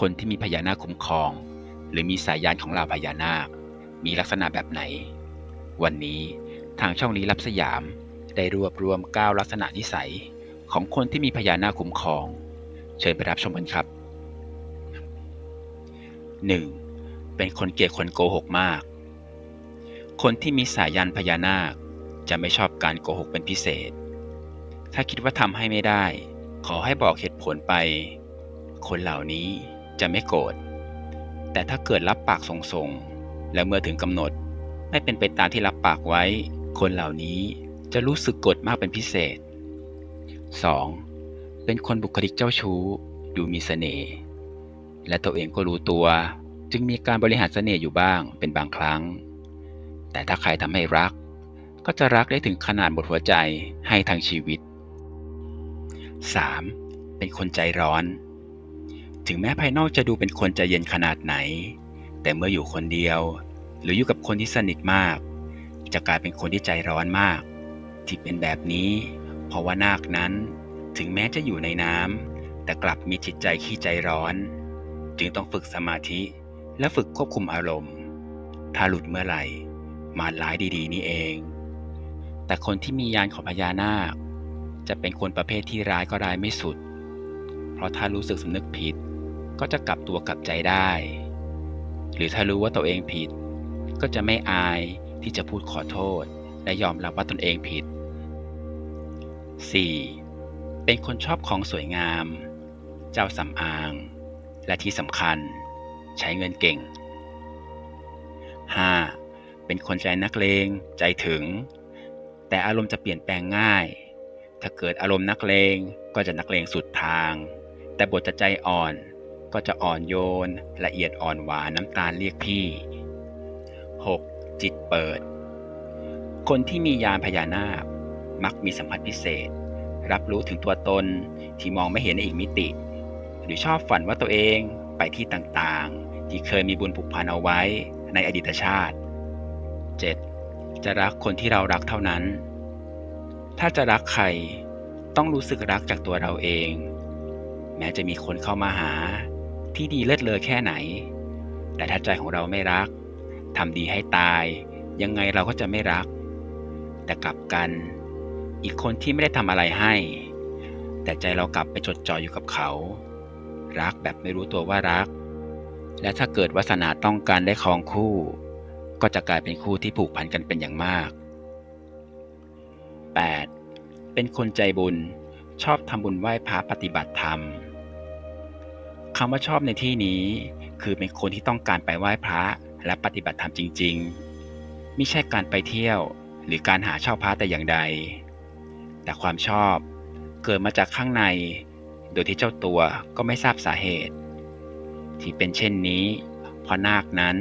คนที่มีพญานาคคุ้มครอง หรือมีสายยานของเหล่าพญานาค มีลักษณะแบบไหน วันนี้ทางช่องลี้ลับสยามได้รวบรวม 9 ลักษณะนิสัยของคนที่มีพญานาคคุ้มครอง เชิญไปรับชมกันครับ 1. เป็นคนเกลียดคนโกหกมาก คนที่มีสายยันพญานาคจะไม่ชอบการโกหกเป็นพิเศษ ถ้าคิดว่าทำให้ไม่ได้ ขอให้บอกเหตุผลไป คนเหล่านี้ จะไม่โกรธ แต่ถ้าเกิดรับปากส่งๆ แล้วเมื่อถึงกำหนดไม่เป็นไปตามที่รับปากไว้ คนเหล่านี้จะรู้สึกกดมากเป็นพิเศษ 2. เป็นคนบุคลิกเจ้าชู้ ดูมีเสน่ห์ และตัวเองก็รู้ตัว จึงมีการบริหารเสน่ห์อยู่บ้างเป็นบางครั้ง แต่ถ้าใครทำให้รัก ก็จะรักได้ถึงขนาดหมดหัวใจให้ทั้งชีวิต 3. เป็นคนใจร้อน ถึงแม้ภายนอกจะดูเป็นคนใจเย็นขนาดไหน แต่เมื่ออยู่คนเดียว หรืออยู่กับคนที่สนิทมาก จะกลายเป็นคนที่ใจร้อนมาก ที่เป็นแบบนี้ เพราะว่านาคนั้น ถึงแม้จะอยู่ในน้ำแต่กลับมีจิตใจขี้ใจร้อน จึงต้องฝึกสมาธิและฝึกควบคุมอารมณ์ ถ้าหลุดเมื่อไหร่ มาร้ายดีๆ นี่เอง แต่คนที่มียานของพญานาค จะเป็นคนประเภทที่ร้ายก็ร้ายไม่สุด เพราะถ้ารู้สึกสำนึกผิด ก็จะกลับตัวกลับใจได้ หรือถ้ารู้ว่าตัวเองผิด ก็จะไม่อายที่จะพูดขอโทษ และยอมรับว่าตนเองผิด 4. เป็นคนชอบของสวยงาม เจ้าสำอาง และที่สำคัญ ใช้เงินเก่ง 5. เป็นคนใจนักเลง ใจถึง แต่อารมณ์จะเปลี่ยนแปลงง่าย ถ้าเกิดอารมณ์นักเลงก็จะนักเลงสุดทาง แต่บทจะใจอ่อน ก็จะอ่อนโยน ละเอียดอ่อนหวานน้ำตาลเรียกพี่ 6. จิตเปิด คนที่มียานพญานาค มักมีสัมผัสพิเศษ รับรู้ถึงตัวตนที่มองไม่เห็นในอีกมิติ หรือชอบฝันว่าตัวเองไปที่ต่างๆ ที่เคยมีบุญผูกพันเอาไว้ในอดีตชาติ 7. จะรักคนที่เรารักเท่านั้น ถ้าจะรักใครต้องรู้สึกรักจากตัวเราเอง แม้จะมีคนเข้ามาหา ที่ดีเลิศเลอแค่ไหน แต่ถ้าใจของเราไม่รักทำดีให้ตาย ยังไงเราก็จะไม่รัก แต่กลับกัน อีกคนที่ไม่ได้ทำอะไรให้ แต่ใจเรากลับไปจดจ่ออยู่กับเขา รักแบบไม่รู้ตัวว่ารัก และถ้าเกิดวาสนาต้องการได้ครองคู่ ก็จะกลายเป็นคู่ที่ผูกพันกันเป็นอย่างมาก 8. เป็นคนใจบุญชอบทำบุญไหว้พระปฏิบัติธรรม คำว่าชอบในที่นี้ คือเป็นคนที่ต้องการไปไหว้พระและปฏิบัติธรรมจริง ๆ ไม่ใช่การไปเที่ยว หรือการหาเช่าพระแต่อย่างใด แต่ความชอบเกิดมาจากข้างใน โดยที่เจ้าตัวก็ไม่ทราบสาเหตุ ที่เป็นเช่นนี้ เพราะนาคนั้น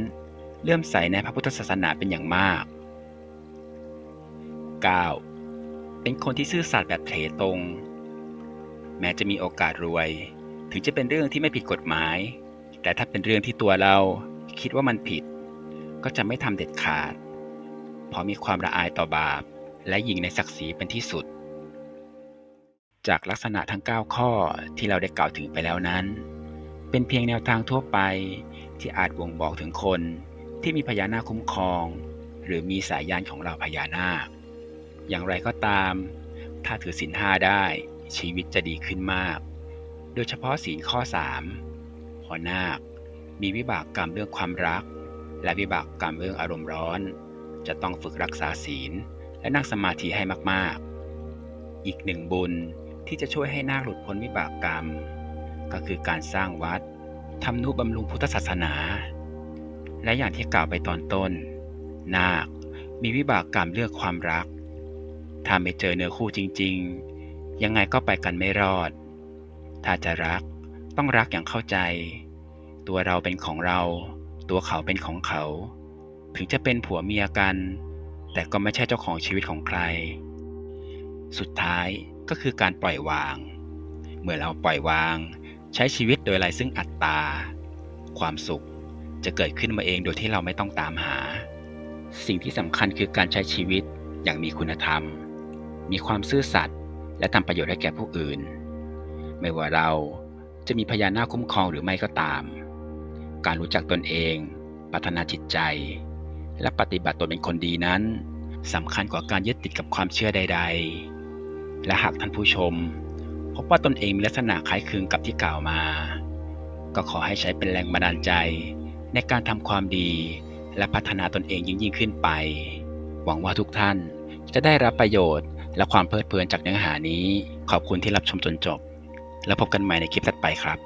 เลื่อมใสในพระพุทธศาสนาเป็นอย่างมาก 9. เป็นคนที่ซื่อสัตย์แบบเถตรง แม้จะมีโอกาสรวย ถึงจะเป็นเรื่องที่ไม่ผิดกฎหมาย แต่ถ้าเป็นเรื่องที่ตัวเราคิดว่ามันผิด ก็จะไม่ทำเด็ดขาด เพราะมีความละอายต่อบาป และยิงในศักดิ์ศรีเป็นที่สุด จากลักษณะทั้ง 9 ข้อที่เราได้กล่าวถึงไปแล้วนั้น เป็นเพียงแนวทางทั่วไปที่อาจบ่งบอกถึงคนที่มีพญานาคคุ้มครอง หรือมีสายยานของเราพญานาค อย่างไรก็ตาม ถ้าถือศีลห้าได้ชีวิตจะดีขึ้นมาก โดยเฉพาะศีลข้อ 3 พอนาค มีวิบากกรรมเรื่องความรัก และวิบากกรรมเรื่องอารมณ์ร้อน จะต้องฝึกรักษาศีล และนั่งสมาธิให้มากๆ อีกหนึ่งบุญที่จะช่วยให้นาคหลุดพ้นวิบากกรรม ก็คือการสร้างวัดทำนุบำรุงพุทธศาสนา และอย่างที่กล่าวไปตอนต้น นาคมีวิบากกรรมเรื่องความรัก ถ้าไม่เจอเนื้อคู่จริง ๆ ยังไงก็ไปกันไม่รอด ถ้าจะรัก ต้องรักอย่างเข้าใจ ตัวเราเป็นของเรา ตัวเขาเป็นของเขา ถึงจะเป็นผัวเมียกัน แต่ก็ไม่ใช่เจ้าของชีวิตของใคร สุดท้ายก็คือการปล่อยวาง เมื่อเราปล่อยวาง ใช้ชีวิตโดยไร้ซึ่งอัตตา ความสุขจะเกิดขึ้นมาเองโดยที่เราไม่ต้องตามหา สิ่งที่สำคัญคือการใช้ชีวิตอย่างมีคุณธรรม มีความซื่อสัตย์และทำประโยชน์ให้แก่ผู้อื่น ไม่ว่าเราจะมีพญานาคคุ้มครองหรือไม่ก็ตาม การรู้จักตนเองพัฒนาจิตใจ และปฏิบัติตนเป็นคนดีนั้นสำคัญกว่าการยึดติดกับความเชื่อใด ๆ และหากท่านผู้ชม พบว่าตนเองมีลักษณะคล้ายคลึงกับที่กล่าวมา ก็ขอให้ใช้เป็นแรงบันดาลใจ ในการทำความดีและพัฒนาตนเองยิ่งยิ่งขึ้นไป หวังว่าทุกท่านจะได้รับประโยชน์และความเพลิดเพลินจากเนื้อหานี้ ขอบคุณที่รับชมจนจบ แล้วพบกันใหม่ในคลิปถัดไปครับ